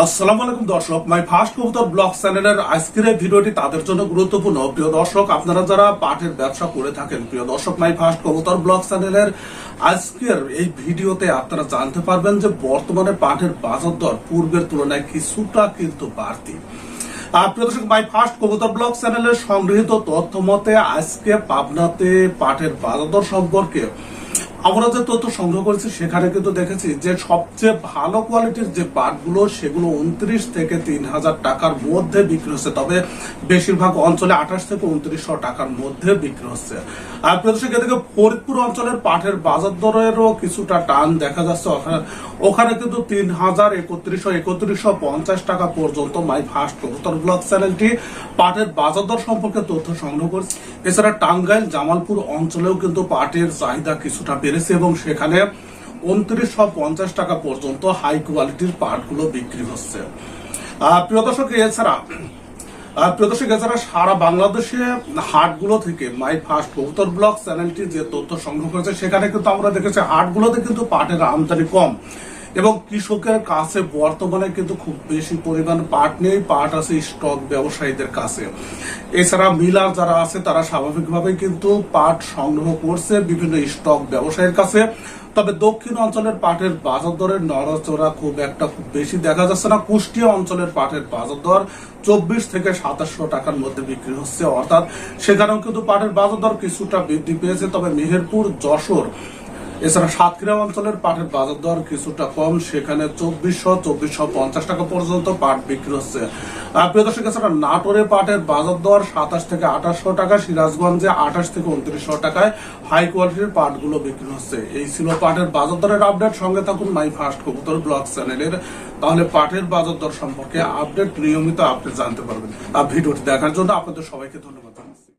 আসসালামু আলাইকুম দর্শক মাই ফার্স্ট কবুতর ব্লগ চ্যানেলের আজকের ভিডিওটি তাদের জন্য গুরুত্বপূর্ণ। প্রিয় দর্শক, আপনারা যারা ব্যবসা করে থাকেন, প্রিয় দর্শক মাই ফার্স্ট কবুতর ব্লগ চ্যানেলের আজকের এই ভিডিওতে আপনারা জানতে পারবেন যে বর্তমানে পাটের বাজার দর পূর্বের তুলনায় কিছুটা কিন্তু বাড়তি। প্রিয় দর্শক মাই ফার্স্ট কবুতর ব্লগ চ্যানেলের সংগৃহীত তথ্য মতে আজকে পাবনাতে পাটের বাজার দর সম্পর্কে আমরা যে তথ্য সংগ্রহ করেছি, সেখানে কিন্তু দেখেছি যে সবচেয়ে ভালো কোয়ালিটির যে পাটগুলো সেগুলো উনত্রিশ থেকে তিন হাজার টাকার মধ্যে বিক্রি হচ্ছে। তবে বেশিরভাগ অঞ্চলে আঠাশ থেকে উনত্রিশশো টাকার মধ্যে বিক্রি হচ্ছে। আর প্রদর্শক এদিকে ফরিদপুর অঞ্চলের পাটের বাজার দরেরও কিছুটা টান দেখা যাচ্ছে। ওখানে- কিন্তু তিন হাজার একত্রিশশো একত্রিশশো পঞ্চাশ টাকা পর্যন্ত মাই ফার্স্ট কবুতর ব্লক চ্যানেলটি পাটের বাজার দর সম্পর্কে তথ্য সংগ্রহ করছে। এছাড়া টাঙ্গাইল, জামালপুর অঞ্চলেও কিন্তু পাটের চাহিদা কিছুটা বেড়েছে এবং সেখানে উনত্রিশশো পঞ্চাশ টাকা পর্যন্ত হাই কোয়ালিটির পাটগুলো বিক্রি হচ্ছে। প্রিয় দর্শক, এছাড়া প্রিয় দর্শক, এছাড়া সারা বাংলাদেশে হাটগুলো থেকে মাই ফার্স্ট কবুতর ব্লগ চ্যানেলটি যে তথ্য সংগ্রহ করেছে সেখানে কিন্তু আমরা দেখেছি হাটগুলোতে কিন্তু পাটের আমদানি কম। এবং কৃষকের কাছে বর্তমানে কিন্তু খুব বেশি পরিমাণ পাট নেই, পাট আছে স্টক ব্যবসায়ীদের কাছে। এছাড়া মিলার যারা আছে, তারা স্বাভাবিকভাবেই কিন্তু পাট সংগ্রহ করছে বিভিন্ন স্টক ব্যবসায়ীর কাছে। তবে দক্ষিণ অঞ্চলের পাটের বাজার দরের নড়াচড়া খুব একটা খুব বেশি দেখা যাচ্ছে না। কুষ্টিয়া অঞ্চলের পাটের বাজার দর চব্বিশ থেকে সাতাশশো টাকার মধ্যে বিক্রি হচ্ছে। অর্থাৎ সেখানেও কিন্তু পাটের বাজার দর কিছুটা বৃদ্ধি পেয়েছে। তবে মেহেরপুর, যশোর এছাড়া সাতক্ষীরা অঞ্চলের পাটের বাজার দর কিছুটা কম, সেখানে চব্বিশশো চব্বিশশো পঞ্চাশ টাকা পর্যন্ত পাট বিক্রি হচ্ছে। প্রিয় দর্শক, এছাড়া নাটোরে পাটের বাজার দর সাতাশ থেকে আঠাশশো টাকা, সিরাজগঞ্জে আঠাশ থেকে উনত্রিশশো টাকায় হাই কোয়ালিটির পাটগুলো বিক্রি হচ্ছে। এই ছিল পাটের বাজার দরের আপডেট। সঙ্গে থাকুন মাই ফার্স্ট কবুতর ব্লগ চ্যানেলের। তাহলে পাটের বাজার দর সম্পর্কে আপডেট নিয়মিত আপডেট জানতে পারবেন। আর ভিডিওটি দেখার জন্য আপনাদের সবাইকে ধন্যবাদ।